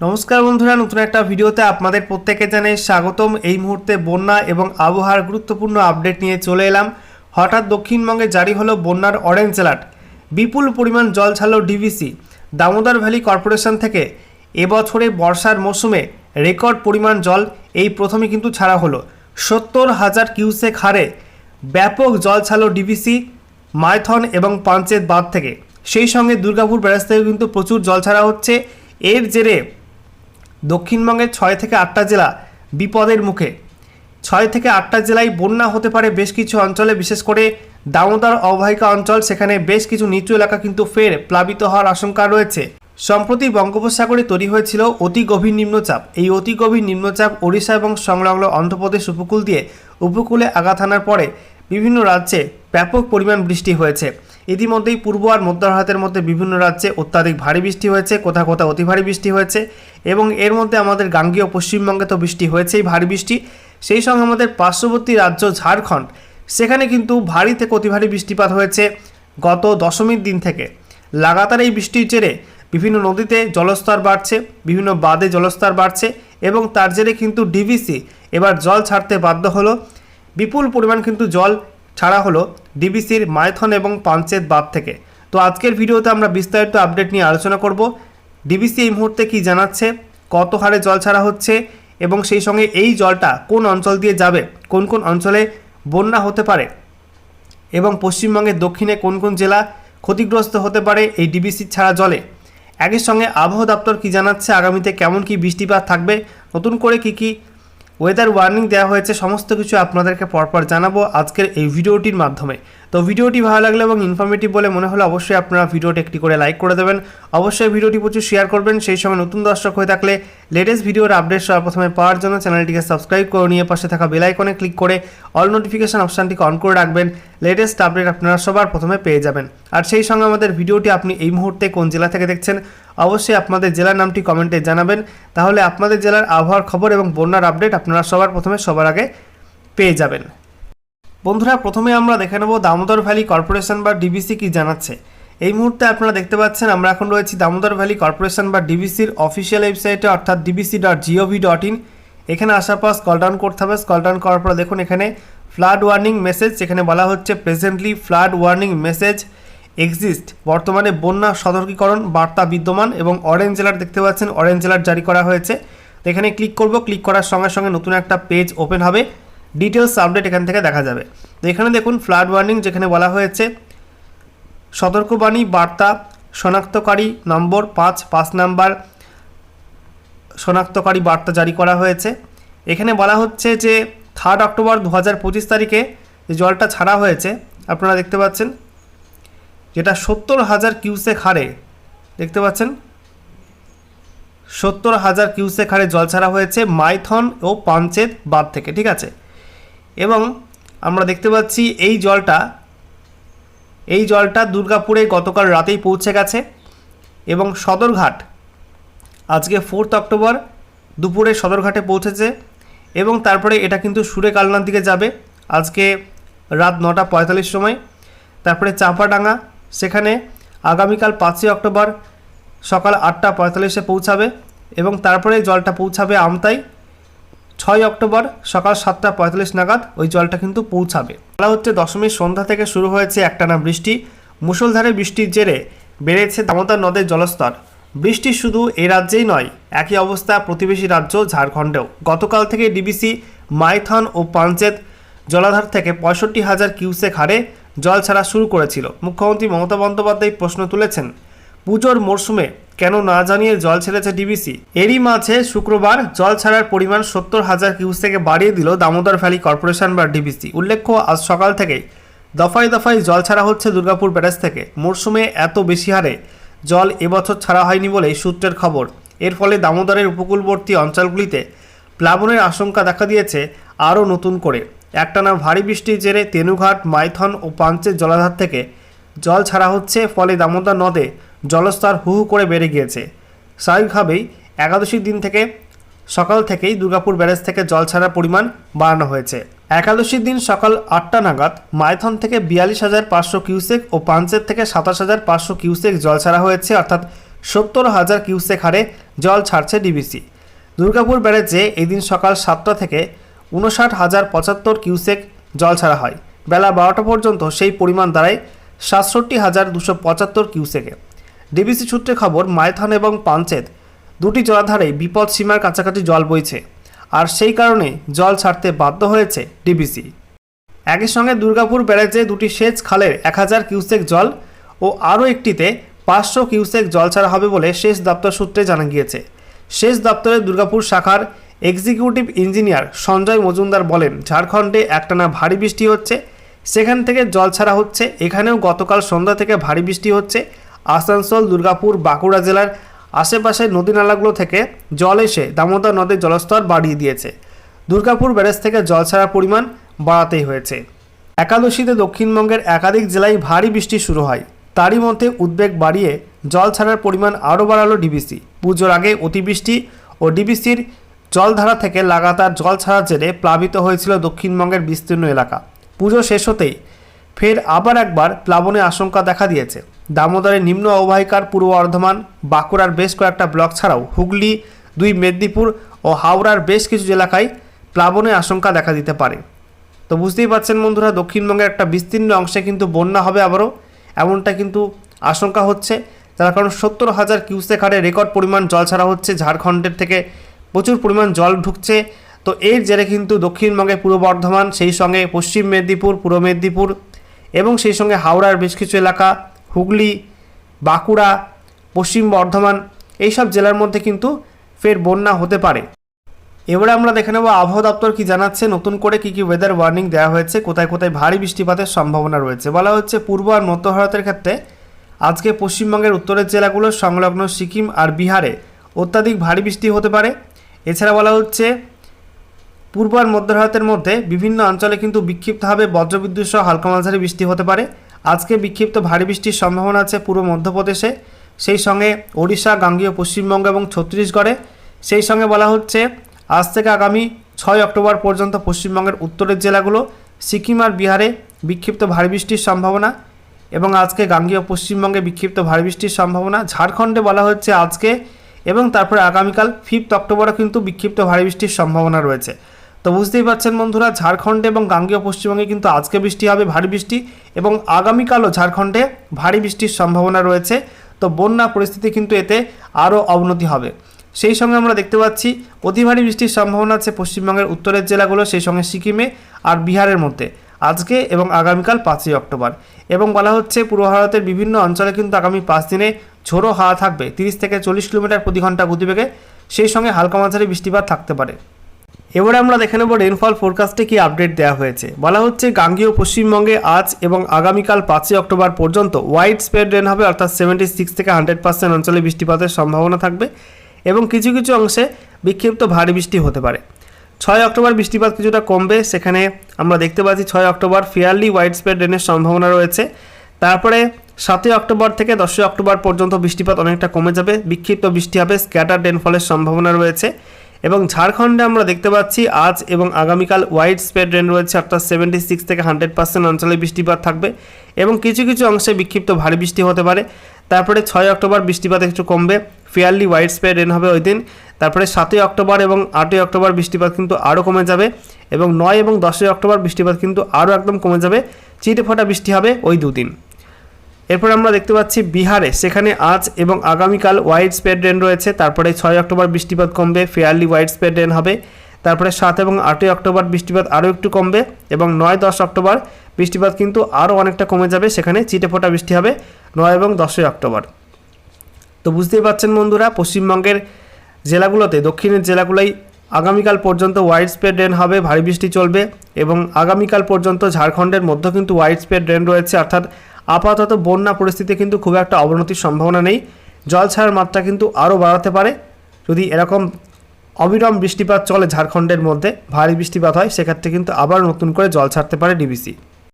নমস্কার বন্ধুরা, নতুন একটা ভিডিওতে আপনাদের প্রত্যেকে জানাই স্বাগতম। এই মুহূর্তে বন্যা এবং আবহাওয়ার গুরুত্বপূর্ণ আপডেট নিয়ে চলে এলাম। হঠাৎ দক্ষিণবঙ্গে জারি হলো বন্যার অরেঞ্জ অ্যালার্ট বিপুল পরিমাণ জল ছাড়ল ডিভিসি দামোদর ভ্যালি কর্পোরেশন থেকে এবছরে বর্ষার মৌসুমে রেকর্ড পরিমাণ জল এই প্রথমে কিন্তু ছাড়া হলো। সত্তর হাজার কিউসেক হারে ব্যাপক জল ছাড়ল ডিভিসি মাইথন এবং পাঞ্চেত বাঁধ থেকে। সেই সঙ্গে দুর্গাপুর ব্যারাজ থেকে কিন্তু প্রচুর জল ছাড়া হচ্ছে। এর জেরে দক্ষিণবঙ্গের ছয় থেকে আটটা জেলা বিপদের মুখে। ছয় থেকে আটটা জেলায় বন্যা হতে পারে বেশ কিছু অঞ্চলে, বিশেষ করে দামোদর অববাহিকা অঞ্চল, সেখানে বেশ কিছু নিচু এলাকা কিন্তু ফের প্লাবিত হওয়ার আশঙ্কা রয়েছে। সম্প্রতি বঙ্গোপসাগরে তৈরি হয়েছিল অতি গভীর নিম্নচাপ। এই অতি গভীর নিম্নচাপ ওড়িশা এবং সংলগ্ন অন্ধ্রপ্রদেশ উপকূল দিয়ে উপকূলে আঘাত হানার পরে বিভিন্ন রাজ্যে ব্যাপক পরিমাণ বৃষ্টি হয়েছে। ইতিমধ্যেই পূর্ব আর মধ্য ভারতের মধ্যে বিভিন্ন রাজ্যে অত্যাধিক ভারী বৃষ্টি হয়েছে, কোথাও কোথাও অতি ভারী বৃষ্টি হয়েছে এবং এর মধ্যে আমাদের গাঙ্গীয় পশ্চিমবঙ্গে তো বৃষ্টি হয়েছেই ভারী বৃষ্টি। সেই সঙ্গে আমাদের পার্শ্ববর্তী রাজ্য ঝাড়খণ্ড, সেখানে কিন্তু ভারী থেকে অতি ভারী বৃষ্টিপাত হয়েছে গত দশমীর দিন থেকে। লাগাতার এই বৃষ্টির জেরে বিভিন্ন নদীতে জলস্তর বাড়ছে, বিভিন্ন বাঁধে জলস্তর বাড়ছে এবং তার জেরে কিন্তু ডিভিসি এবার জল ছাড়তে বাধ্য হলো। বিপুল পরিমাণ কিন্তু জল ছাড়া হলো ডিবিসির মাইথন এবং পাঞ্চেত বাঁধ থেকে। তো আজকের ভিডিওতে আমরা বিস্তারিত আপডেট নিয়ে আলোচনা করব, ডিবিসি এই মুহূর্তে কি জানাচ্ছে, কত হারে জল ছাড়া হচ্ছে, এবং সেই সঙ্গে এই জলটা কোন অঞ্চল দিয়ে যাবে, কোন কোন অঞ্চলে বন্যা হতে পারে, এবং পশ্চিমবঙ্গের দক্ষিণে কোন কোন জেলা ক্ষতিগ্রস্ত হতে পারে এই ডিবিসি ছাড়া জলে। একই সঙ্গে আবহাওয়া দপ্তর কি জানাচ্ছে, আগামীতে কেমন কি বৃষ্টিপাত থাকবে, নতুন করে কি কি ওয়েদার ওয়ার্নিং দেওয়া হয়েছে সমস্ত কিছু আপনাদেরকে পরপর জানাব আজকের এই ভিডিওটির মাধ্যমে। তো ভিডিওটি ভালো লাগলে এবং ইনফরমেটিভ বলে মনে হলে অবশ্যই আপনারা ভিডিওটি একটি করে লাইক করে দেবেন। অবশ্যই ভিডিওটি প্রচুর শেয়ার করবেন। সেই সময় নতুন দর্শক হয়ে থাকলে লেটেস্ট ভিডিওর আপডেট সবার প্রথমে পাওয়ার জন্য চ্যানেলটিকে সাবস্ক্রাইব করে নিয়ে পাশে থাকা বেল আইকনে ক্লিক করে অল নোটিফিকেশন অপশানটিকে অন করে রাখবেন। লেটেস্ট আপডেট আপনারা সবার প্রথমে পেয়ে যাবেন। আর সেই সঙ্গে আমাদের ভিডিওটি আপনি এই মুহূর্তে কোন জেলা থেকে দেখছেন অবশ্যই আপনাদের জেলার নামটি কমেন্টে জানাবেন। তাহলে আপনাদের জেলার আবহাওয়ার খবর এবং বন্যার আপডেট আপনারা সবার প্রথমে সবার আগে পেয়ে যাবেন। বন্ধুরা, প্রথমে আমরা দেখে নেব দামোদর ভ্যালি কর্পোরেশন বা ডিবিসি কি জানাচ্ছে। এই মুহূর্তে আপনারা দেখতে পাচ্ছেন আমরা এখন রয়েছি দামোদর ভ্যালি কর্পোরেশন বা ডিবিসির অফিসিয়াল ওয়েবসাইটে, অর্থাৎ DBC dot G O V dot in এখানে আসার পর স্কল ডাউন করতে হবে। স্কল ডাউন করার পর দেখুন এখানে ফ্লাড ওয়ার্নিং মেসেজ যেখানে বলা হচ্ছে presently flood warning message exist বর্তমানে বন্যা সতর্কীকরণ বার্তা বিদ্যমান এবং অরেঞ্জ অ্যালার্ট দেখতে পাচ্ছেন। অরেঞ্জ অ্যালার্ট জারি করা হয়েছে। তো এখানে ক্লিক করব। ক্লিক করার সঙ্গে সঙ্গে নতুন একটা পেজ ওপেন হবে। ডিটেলস আপডেট এখান থেকে দেখা যাবে। তো এখানে দেখুন ফ্লাড ওয়ার্নিং যেখানে বলা হয়েছে, সতর্কবাণী, বার্তা, শনাক্তকারী নম্বর পাঁচ পাঁচ নাম্বার, শনাক্তকারী বার্তা জারি করা হয়েছে। এখানে বলা হচ্ছে যে থার্ড অক্টোবর দু হাজার পঁচিশ তারিখে যে জলটা ছাড়া হয়েছে, আপনারা দেখতে পাচ্ছেন, যেটা সত্তর হাজার কিউসেক হারে, দেখতে পাচ্ছেন, সত্তর হাজার কিউসেক হারে জল ছাড়া হয়েছে মাইথন ও পাঞ্চেত বাঁধ থেকে, ঠিক আছে? এবং আমরা দেখতে পাচ্ছি এই জলটা এই জলটা দুর্গাপুরে গতকাল রাতেই পৌঁছে গেছে এবং সদরঘাট আজকে ফোর্থ অক্টোবর দুপুরে সদরঘাটে পৌঁছেছে এবং তারপরে এটা কিন্তু সুরে কালনার দিকে যাবে আজকে রাত নটা পঁয়তাল্লিশ সময়। তারপরে চাঁপাডাঙ্গা, সেখানে আগামীকাল পাঁচই অক্টোবর সকাল আটটা পঁয়তাল্লিশে পৌঁছাবে এবং তারপরে জলটা পৌঁছাবে আমতাই। ছয় অক্টোবর সকাল সাতটা পঁয়তাল্লিশ নাগাদ ওই জলটা কিন্তু পৌঁছাবে। বলা হচ্ছে দশমীর সন্ধ্যা থেকে শুরু হয়েছে একটানা বৃষ্টি। মুষলধারে বৃষ্টির জেরে বেড়েছে দামোদর নদের জলস্তর। বৃষ্টি শুধু এই রাজ্যেই নয়, একই অবস্থা প্রতিবেশী রাজ্য ঝাড়খণ্ডেও। গতকাল থেকে ডিবিসি, মাইথন ও পাঞ্চেত জলাধার থেকে পঁয়ষট্টি হাজার কিউসেক হারে জল ছাড়া শুরু করেছিল। মুখ্যমন্ত্রী মমতা বন্দ্যোপাধ্যায় প্রশ্ন তুলেছেন, পুজোর মরশুমে কেন না জানিয়ে জল ছেড়েছে ডিবিসি? এরই মাঝে শুক্রবার জল ছাড়ার পরিমাণ সত্তর হাজার কিউসেকে বাড়িয়ে দিল দামোদর ভ্যালি কর্পোরেশন বা ডিবিসি। উল্লেখ্য, আজ সকাল থেকেই দফায় দফায় জল ছাড়া হচ্ছে দুর্গাপুর ব্যারাজ থেকে। মরশুমে এত বেশি হারে জল এবছর ছাড়া হয়নি বলেই সূত্রের খবর। এর ফলে দামোদরের উপকূলবর্তী অঞ্চলগুলিতে প্লাবনের আশঙ্কা দেখা দিয়েছে আরও নতুন করে। একটানা ভারী বৃষ্টির জেরে তেনুঘাট, মাইথন ও পাঞ্চের জলাধার থেকে জল ছাড়া হচ্ছে, ফলে দামোদর নদে জলস্তর হু হু করে বেড়ে গিয়েছে। স্বাভাবিকভাবেই একাদশীর দিন থেকে সকাল থেকেই দুর্গাপুর ব্যারেজ থেকে জল ছাড়ার পরিমাণ বাড়ানো হয়েছে। একাদশীর দিন সকাল আটটা নাগাদ মাইথন থেকে বিয়াল্লিশ হাজার পাঁচশো কিউসেক ও পাঞ্চের থেকে সাতাশ হাজার পাঁচশো কিউসেক জল ছাড়া হয়েছে, অর্থাৎ সত্তর হাজার কিউসেক হারে জল ছাড়ছে ডিবিসি। দুর্গাপুর ব্যারেজে এদিন সকাল সাতটা থেকে উনষাট হাজার পঁচাত্তর কিউসেক জল ছাড়া হয়। বেলা বারোটা পর্যন্ত সেই পরিমাণ দাঁড়ায় সাতষট্টি হাজার দুশো পঁচাত্তর কিউসেকে। ডিবিসি সূত্রে খবর মায়থান এবং পাঞ্চেত দুটি জলাধারে বিপদ সীমার কাছাকাছি জল বইছে আর সেই কারণে জল ছাড়তে বাধ্য হয়েছে ডিবিসি। একই সঙ্গে দুর্গাপুর ব্যারেজে দুটি সেচ খালের এক হাজার কিউসেক জল ও আরও একটিতে পাঁচশো কিউসেক জল ছাড়া হবে বলে সেচ দপ্তর সূত্রে জানা গিয়েছে। সেচ দপ্তরের দুর্গাপুর শাখার এক্সিকিউটিভ ইঞ্জিনিয়ার সঞ্জয় মজুমদার বলেন, ঝাড়খণ্ডে একটানা ভারী বৃষ্টি হচ্ছে, সেখান থেকে জল ছাড়া হচ্ছে, এখানেও গতকাল সন্ধ্যা থেকে ভারী বৃষ্টি হচ্ছে আসানসোল, দুর্গাপুর, বাঁকুড়া জেলার আশেপাশের নদী নালাগুলো থেকে জল এসে দামোদর নদীর জলস্তর বাড়িয়ে দিয়েছে। দুর্গাপুর ব্যারেজ থেকে জল ছাড়ার পরিমাণ বাড়াতেই হয়েছে। একাদশীতে দক্ষিণবঙ্গের একাধিক জেলায় ভারী বৃষ্টি শুরু হয়। তারই মধ্যে উদ্বেগ বাড়িয়ে জল ছাড়ার পরিমাণ আরও বাড়ালো ডিবিসি। পুজোর আগে অতিবৃষ্টি ও ডিবিসির জলধারা থেকে লাগাতার জল ছাড়ার জেরে প্লাবিত হয়েছিল দক্ষিণবঙ্গের বিস্তীর্ণ এলাকা। পুজো শেষ হতেই ফের আবার একবার প্লাবনে আশঙ্কা দেখা দিয়েছে। দামোদরের নিম্ন অববাহিকার পূর্ব বর্ধমান, বাঁকুড়ার বেশ কয়েকটা ব্লক ছাড়াও হুগলি, দুই মেদিনীপুর ও হাওড়ার বেশ কিছু এলাকায় প্লাবনে আশঙ্কা দেখা দিতে পারে। তো বুঝতেই পারছেন বন্ধুরা, দক্ষিণবঙ্গের একটা বিস্তীর্ণ অংশে কিন্তু বন্যা হবে আবারও। এমনটা কিন্তু আশঙ্কা হচ্ছে তার কারণ সত্তর হাজার কিউসেক হারে রেকর্ড পরিমাণ জল ছাড়া হচ্ছে। ঝাড়খণ্ডের থেকে প্রচুর পরিমাণ জল ঢুকছে। তো এর জেরে কিন্তু দক্ষিণবঙ্গে পূর্ব বর্ধমান, সেই সঙ্গে পশ্চিম মেদিনীপুর, পূর্ব মেদিনীপুর এবং সেই সঙ্গে হাওড়ার বেশ কিছু এলাকা, হুগলি, বাঁকুড়া, পশ্চিম বর্ধমান, এইসব জেলার মধ্যে কিন্তু ফের বন্যা হতে পারে। এবারে আমরা দেখে নেব আবহাওয়া দপ্তর কি জানাচ্ছে, নতুন করে কি কি ওয়েদার ওয়ার্নিং দেওয়া হয়েছে, কোথায় কোথায় ভারী বৃষ্টিপাতের সম্ভাবনা রয়েছে। বলা হচ্ছে পূর্ব আর মধ্য ভারতের ক্ষেত্রে আজকে পশ্চিমবঙ্গের উত্তরের জেলাগুলো সংলগ্ন সিকিম আর বিহারে অত্যাধিক ভারী বৃষ্টি হতে পারে। এছাড়া বলা হচ্ছে পূর্ব আর মধ্য ভারতের মধ্যে বিভিন্ন অঞ্চলে কিন্তু বিক্ষিপ্তভাবে বজ্রবিদ্যুৎ সহ হালকা মাঝারি বৃষ্টি হতে পারে। আজকে বিক্ষিপ্ত ভারী বৃষ্টির সম্ভাবনা আছে পূর্ব মধ্যপ্রদেশে। সেই সঙ্গে ওড়িশা, গাঙ্গীয়, পশ্চিমবঙ্গ এবং ছত্তিশগড়ে। সেই সঙ্গে বলা হচ্ছে, আজ থেকে আগামী ছয় অক্টোবর পর্যন্ত পশ্চিমবঙ্গের উত্তরের জেলাগুলো, সিকিম আর বিহারে বিক্ষিপ্ত ভারী বৃষ্টির সম্ভাবনা এবং আজকে গাঙ্গীয় পশ্চিমবঙ্গে বিক্ষিপ্ত ভারী বৃষ্টির সম্ভাবনা। ঝাড়খণ্ডে বলা হচ্ছে, আজকে এবং তারপরে আগামীকাল ফিফথ অক্টোবরে কিন্তু বিক্ষিপ্ত ভারী বৃষ্টির সম্ভাবনা রয়েছে। তো বুঝতেই পারছেন বন্ধুরা, ঝাড়খণ্ডে এবং গাঙ্গীয় পশ্চিমবঙ্গে কিন্তু আজকে বৃষ্টি হবে, ভারী বৃষ্টি এবং আগামীকালও ঝাড়খণ্ডে ভারী বৃষ্টির সম্ভাবনা রয়েছে। তো বন্যা পরিস্থিতি কিন্তু এতে আরও অবনতি হবে। সেই সঙ্গে আমরা দেখতে পাচ্ছি, অতি ভারী বৃষ্টির সম্ভাবনা আছে পশ্চিমবঙ্গের উত্তরের জেলাগুলো, সেই সঙ্গে সিকিমে আর বিহারের মধ্যে আজকে এবং আগামীকাল পাঁচই অক্টোবর। এবং বলা হচ্ছে, পূর্ব ভারতের বিভিন্ন অঞ্চলে কিন্তু আগামী পাঁচ দিনে ঝোড়ো হাওয়া থাকবে, তিরিশ থেকে চল্লিশ কিলোমিটার প্রতি ঘণ্টা গতিবেগে। সেই সঙ্গে হালকা মাঝারি বৃষ্টিপাত থাকতে পারে। এবারে আমরা দেখে নেব রেনফল ফোরকাস্টে কি আপডেট দেওয়া হয়েছে। বলা হচ্ছে গাঙ্গীয় পশ্চিমবঙ্গে আজ এবং আগামীকাল পাঁচই অক্টোবর পর্যন্ত ওয়াইড স্প্রেড রেন হবে, অর্থাৎ সেভেন্টি সিক্স থেকে হান্ড্রেড পার্সেন্ট অঞ্চলে বৃষ্টিপাতের সম্ভাবনা থাকবে এবং কিছু কিছু অংশে বিক্ষিপ্ত ভারী বৃষ্টি হতে পারে। ছয় অক্টোবর বৃষ্টিপাত কিছুটা কমবে, সেখানে আমরা দেখতে পাচ্ছি ছয় অক্টোবর ফেয়ারলি ওয়াইড স্প্রেড রেনের সম্ভাবনা রয়েছে। তারপরে সাতই অক্টোবর থেকে দশই অক্টোবর পর্যন্ত বৃষ্টিপাত অনেকটা কমে যাবে, বিক্ষিপ্ত বৃষ্টি হবে স্ক্যাটার রেনফলের সম্ভাবনা রয়েছে। এবং ঝাড়খণ্ডে আমরা দেখতে পাচ্ছি আজ এবং আগামীকাল ওয়াইড স্প্রেড রেন রয়েছে, অর্থাৎ সেভেন্টি সিক্স থেকে হান্ড্রেড পার্সেন্ট অঞ্চলে বৃষ্টিপাত থাকবে এবং কিছু কিছু অংশে বিক্ষিপ্ত ভারী বৃষ্টি হতে পারে। তারপরে ছয় অক্টোবর বৃষ্টিপাত একটু কমবে ফেয়ারলি ওয়াইড স্প্রেড রেন হবে ওই দিন। তারপরে সাতই অক্টোবর এবং আটই অক্টোবর বৃষ্টিপাত কিন্তু আরও কমে যাবে এবং নয় এবং দশই অক্টোবর বৃষ্টিপাত কিন্তু আরও একদম কমে যাবে। চিটে ফোটা বৃষ্টি হবে ওই দুদিন। এরপর আমরা দেখতে পাচ্ছি বিহারে, সেখানে আজ এবং আগামীকাল ওয়াইড স্প্রেড রেন রয়েছে। তারপরে ছয় অক্টোবর বৃষ্টিপাত কমবে ফেয়ারলি ওয়াইড স্প্রেড রেন হবে। তারপরে সাত এবং আটই অক্টোবর বৃষ্টিপাত আরও একটু কমবে এবং নয় দশ অক্টোবর বৃষ্টিপাত কিন্তু আরও অনেকটা কমে যাবে, সেখানে চিটে ফোটা বৃষ্টি হবে নয় এবং দশই অক্টোবর। তো বুঝতেই পারছেন বন্ধুরা, পশ্চিমবঙ্গের জেলাগুলোতে, দক্ষিণের জেলাগুলোই আগামীকাল পর্যন্ত ওয়াইড স্প্রেড রেন হবে, ভারী বৃষ্টি চলবে এবং আগামীকাল পর্যন্ত ঝাড়খণ্ডের মধ্যে কিন্তু ওয়াইড স্প্রেড রেন রয়েছে। অর্থাৎ আপাতত বন্যা পরিস্থিতি কিন্তু খুব একটা অবনতির সম্ভাবনা নেই। জল ছাড়ার মাত্রা কিন্তু আরও বাড়াতে পারে। যদি এরকম অবিরম বৃষ্টিপাত চলে ঝাড়খণ্ডের মধ্যে, ভারী বৃষ্টিপাত হয়, সেক্ষেত্রে কিন্তু আবার নতুন করে জল ছাড়তে পারে ডিবিসি।